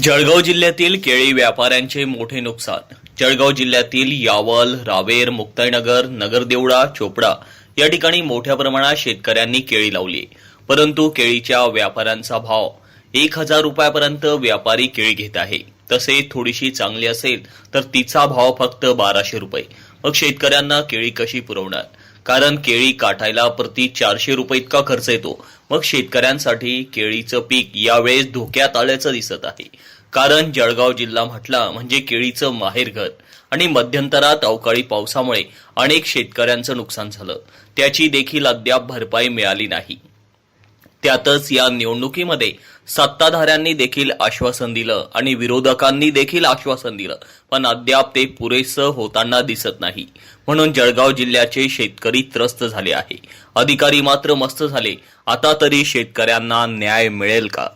जळगाव जिल्ह्यातील केळी व्यापाऱ्यांचे मोठे नुकसान. जळगाव जिल्ह्यातील यावल रावेर मुक्ताईनगर नगरदेवडा चोपडा या ठिकाणी मोठ्या प्रमाणात शेतकऱ्यांनी केळी लावली. परंतु केळीच्या व्यापाऱ्यांचा भाव एक हजार रुपयापर्यंत व्यापारी केळी घेत आहे. तसे थोडीशी चांगली असेल तर तिचा भाव फक्त बाराशे रुपये. मग शेतकऱ्यांना केळी कशी पुरवणार? कारण केळी काटायला प्रति चारशे रुपये इतका खर्च येतो. मग शेतकऱ्यांसाठी केळीचं पीक यावेळेस धोक्यात आल्याचं दिसत आहे. कारण जळगाव जिल्हा म्हटला म्हणजे केळीचं माहेरघर आणि मध्यंतरात अवकाळी पावसामुळे अनेक शेतकऱ्यांचं नुकसान झालं. त्याची देखील अद्याप भरपाई मिळाली नाही. त्यातच या निवडणुकीमध्ये सत्ताधाऱ्यांनी देखील आश्वासन दिलं आणि विरोधकांनी देखील आश्वासन दिलं. पण अद्याप ते पुरेसं होताना दिसत नाही. म्हणून जळगाव जिल्ह्याचे शेतकरी त्रस्त झाले आहे. अधिकारी मात्र मस्त झाले. आता तरी शेतकऱ्यांना न्याय मिळेल का?